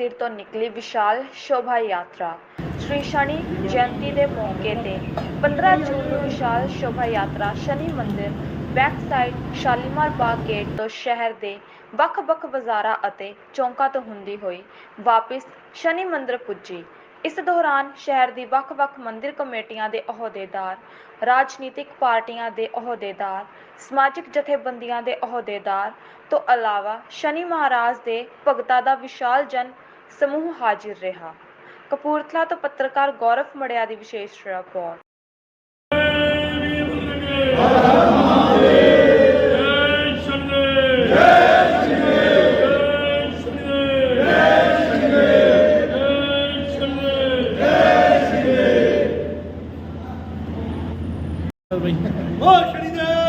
ਮੰਦਿਰ ਤੋਂ ਨਿਕਲੀ ਵਿਸ਼ਾਲ ਸ਼ੋਭਾ ਯਾਤਰਾ। ਸ਼੍ਰੀ ਸ਼ਨੀ ਜਯੰਤੀ ਦੇ ਮੌਕੇ ਤੇ 15 ਜੂਨ ਨੂੰ ਵਿਸ਼ਾਲ ਸ਼ੋਭਾ ਯਾਤਰਾ ਸ਼ਨੀ ਮੰਦਿਰ back side Shalimar Bagh gate ਤੋਂ ਸ਼ਹਿਰ ਦੇ ਵੱਖ-ਵੱਖ ਬਾਜ਼ਾਰਾਂ ਅਤੇ ਚੌਂਕਾਂ ਤੋਂ ਹੁੰਦੀ ਹੋਈ ਵਾਪਸ ਸ਼ਨੀ ਮੰਦਿਰ ਪੁੱਜੀ। ਇਸ ਦੌਰਾਨ ਸ਼ਹਿਰ ਦੀ ਵੱਖ-ਵੱਖ ਮੰਦਿਰ ਕਮੇਟੀਆਂ ਦੇ ਅਹੁਦੇਦਾਰ, ਰਾਜਨੀਤਿਕ ਪਾਰਟੀਆਂ ਦੇ ਅਹੁਦੇਦਾਰ, ਸਮਾਜਿਕ ਜਥੇਬੰਦੀਆਂ ਦੇ ਅਹੁਦੇਦਾਰ ਤੋਂ ਇਲਾਵਾ ਸ਼ਨੀ ਮਹਾਰਾਜ ਦੇ ਭਗਤਾਂ ਦਾ ਵਿਸ਼ਾਲ ਜਨ ਸਮੂਹ ਹਾਜ਼ਰ ਰਿਹਾ। ਕਪੂਰਥਲਾ ਤੋਂ ਪੱਤਰਕਾਰ ਗੌਰਵ ਮੜਿਆ ਦੀ ਵਿਸ਼ੇਸ਼ ਰਿਪੋਰਟ। ਓ ਸ਼ਨੀदेव ਮਹਾਰਾਜ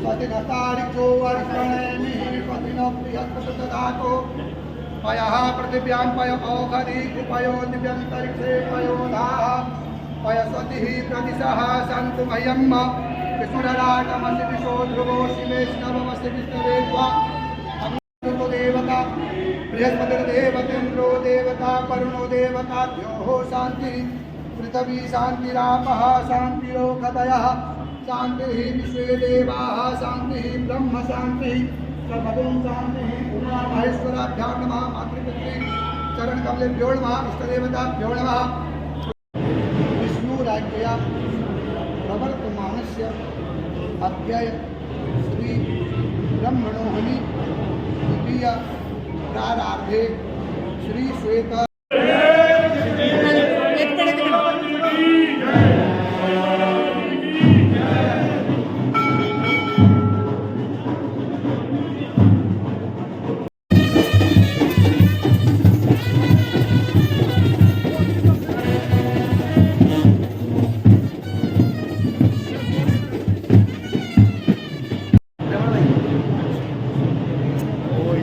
स्वस्ति न तारिक्षो वर्षणेमि स्वस्ति न बृहस्पति ददातु पयः पृथिव्यां पय औषधि उपयो दिव्यन्तरिक्षे पयोधाः पयस्वतिः प्रदिशः सन्तु मह्यम् विशुरराटमसि विशो ध्रुवोऽसि मे स्नवमसि विष्णवे त्वा अग्निर्देवो देवता बृहस्पतिर्देवतेन्द्रो देवता वरुणो देवता द्योः शान्तिः पृथिवी शान्तिरापः शान्तिरोगतयः शांति विश्व देवा शांति ब्रह्म शांति सर्वगुण शांति। उमा महेश्वराभ्याम नमः चरण कमले प्योण इष्टदेवता अव्यय श्री ब्रह्मणोहनी द्वितीय प्रारंभे श्री श्वेता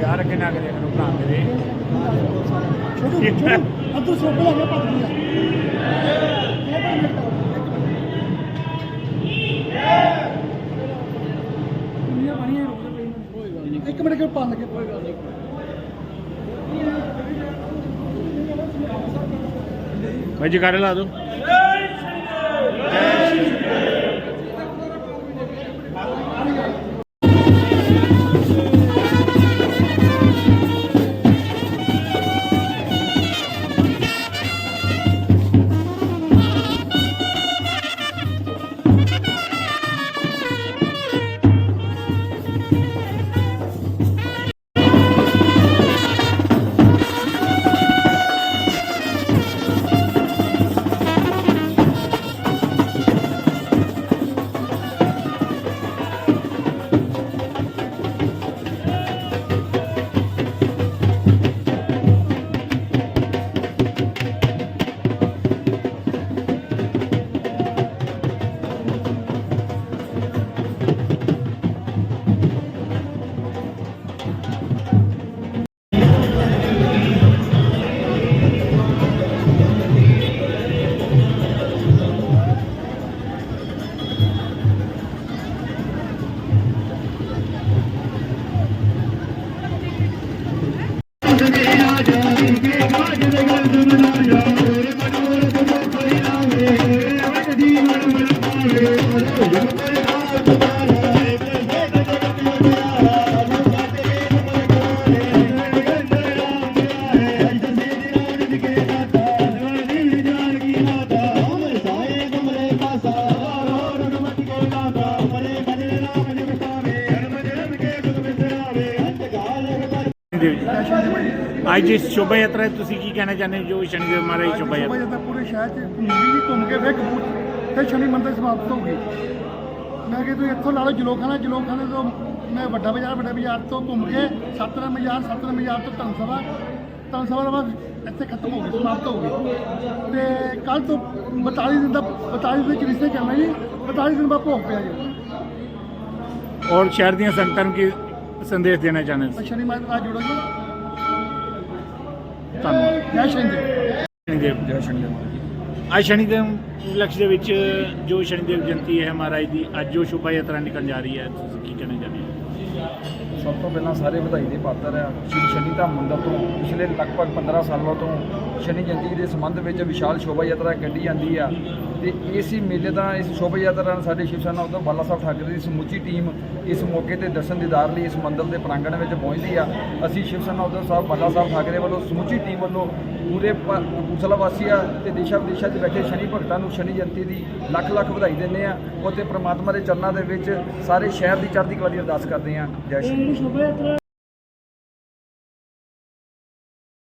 ਯਾਰ ਅੱਗੇ ਨਾ ਕਰੇ ਮੈਨੂੰ ਭਰਾ ਮੇਰੇ। ਛੋਟੂ ਅੱਧੂ ਛੋਟੂ ਹੋ ਗਿਆ। ਪੱਕੀ ਆ ਇੱਕ ਮਿੰਟ ਕਿਉਂ ਪੰਨ ਕੇ ਕੋਈ ਗੱਲ ਨਹੀਂ। ਭਾਈ ਜੀ ਕਾਰੇ ਲਾ ਦੋ ਜੈ ਅੱਜ ਇਸ ਸ਼ੋਭਾ ਯਾਤਰਾ 'ਚ ਤੁਸੀਂ ਕੀ ਕਹਿਣਾ ਚਾਹੁੰਦੇ ਹੋ? ਜੋ ਸ਼ਨੀਦੇਵ ਮਹਾਰਾਜ ਦੀ ਸ਼ੋਭਾ ਸ਼ੋਭਾ ਯਾਤਰਾ ਪੂਰੇ ਸ਼ਹਿਰ 'ਚ ਘੁੰਮੀ ਵੀ ਘੁੰਮ ਕੇ ਫਿਰ ਕਪੂਰ ਫਿਰ ਸ਼ਨੀ ਮੰਦਿਰ ਸਮਾਪਤ ਹੋ ਗਈ। ਮੈਂ ਕਿ ਤੁਸੀਂ ਇੱਥੋਂ ਲਾ ਲਓ ਜਲੋਖਾਨਾ ਜਲੋਖਾਨੇ ਤੋਂ ਮੈਂ ਵੱਡਾ ਬਾਜ਼ਾਰ ਵੱਡਾ ਬਾਜ਼ਾਰ ਤੋਂ ਘੁੰਮ ਕੇ ਸਤਨਾਮ ਬਾਜ਼ਾਰ ਸਤਨਾਮ ਬਾਜ਼ਾਰ ਤੋਂ ਧੰਨ ਸਭਾ ਤੋਂ ਬਾਅਦ ਇੱਥੇ ਖਤਮ ਹੋ ਗਈ ਸਮਾਪਤ ਹੋ ਗਈ। ਤੇ ਕੱਲ ਤੋਂ 42 ਦਿਨ ਦਾ 42 ਦਿਨ ਚ ਰਿਸ਼ਤੇ ਚੱਲਣਾ ਜੀ 42 ਦਿਨ ਬਾਅਦ ਭੋਗ ਪਿਆ ਜੀ। ਔਰ ਸ਼ਹਿਰ ਦੀਆਂ ਸੰਗਤਾਂ ਨੂੰ ਕੀ ਸੰਦੇਸ਼ ਦੇਣਾ ਚਾਹੁੰਦੇ ਤੁਸੀਂ? ਸ਼ਨੀ ਮਾਨ ਨਾਲ ਜੁੜੋ ਜੀ। ਧੰਨਵਾਦ। ਜੈ ਸ਼ਨੀ ਦੇਵ ਸ਼ਨੀਦੇਵ ਜੈ ਸ਼ਨੀਦੇਵ ਅੱਜ ਸ਼ਨੀਦੇਵ ਉਪਲਕਸ਼ ਦੇ ਵਿੱਚ ਜੋ ਸ਼ਨੀਦੇਵ ਜਯੰਤੀ ਹੈ ਮਹਾਰਾਜ ਦੀ ਅੱਜ ਜੋ ਸ਼ੋਭਾ ਯਾਤਰਾ ਨਿਕਲ ਜਾ ਰਹੀ ਹੈ। ਤੁਸੀਂ ਕੀ ਕਹਿਣਾ ਚਾਹੁੰਦੇ ਹੋ? ਸਭ ਤੋਂ ਪਹਿਲਾਂ ਸਾਰੇ ਵਧਾਈ ਦੇ ਪਾਤਰ ਆ। ਸ਼੍ਰੀ ਸ਼ਨੀ ਧਾਮ ਮੰਦਰ ਤੋਂ ਪਿਛਲੇ ਲਗਭਗ 15 ਸਾਲਾਂ ਤੋਂ ਸ਼ਨੀ ਜਯੰਤੀ ਦੇ ਸੰਬੰਧ ਵਿੱਚ ਵਿਸ਼ਾਲ ਸ਼ੋਭਾ ਯਾਤਰਾ ਕੱਢੀ ਜਾਂਦੀ ਆ। ਤੇ ਇਸੇ ਮੇਲੇ ਦਾ ਇਸ ਸ਼ੋਭਾ ਯਾਤਰਾ ਨਾਲ ਸਾਡੇ ਸ਼ਿਵ ਸੈਨਾ ਉਦੋਂ ਬਾਲਾ ਸਾਹਿਬ ਠਾਕਰੇ ਦੀ ਸਮੁੱਚੀ ਟੀਮ ਇਸ ਮੌਕੇ ਤੇ ਦਰਸ਼ਨ ਦੀਦਾਰ ਲਈ ਇਸ ਮੰਦਰ ਦੇ ਪ੍ਰਾਂਗਣ ਵਿੱਚ ਪਹੁੰਚਦੀ ਆ। ਅਸੀਂ ਸ਼ਿਵ ਸੈਨਾ ਉਦੋਂ ਸਾਹਿਬ ਬਾਲਾ ਸਾਹਿਬ ਠਾਕਰੇ ਵੱਲੋਂ ਸਮੁੱਚੀ ਟੀਮ ਵੱਲੋਂ ਪੂਰੇ ਪ- ਕਪੂਰਥਲਾ ਵਾਸੀਆਂ ਤੇ ਦੇਸ਼ਾਂ ਵਿਦੇਸ਼ਾਂ 'ਚ ਬੈਠੇ ਸ਼ਨੀ ਭਗਤਾਂ ਨੂੰ ਸ਼ਨੀ ਜਯੰਤੀ ਦੀ ਲੱਖ ਲੱਖ ਵਧਾਈ ਦਿੰਦੇ ਆ। ਅਤੇ ਪ੍ਰਮਾਤਮਾ ਦੇ ਚਰਨਾਂ ਦੇ ਵਿੱਚ ਸਾਰੇ ਸ਼ਹਿਰ ਦੀ ਚੜ੍ਹਦੀ ਕਲਾ ਦੀ ਅਰਦਾਸ ਕਰਦੇ ਆ। ਜੈ ਸ਼੍ਰੀ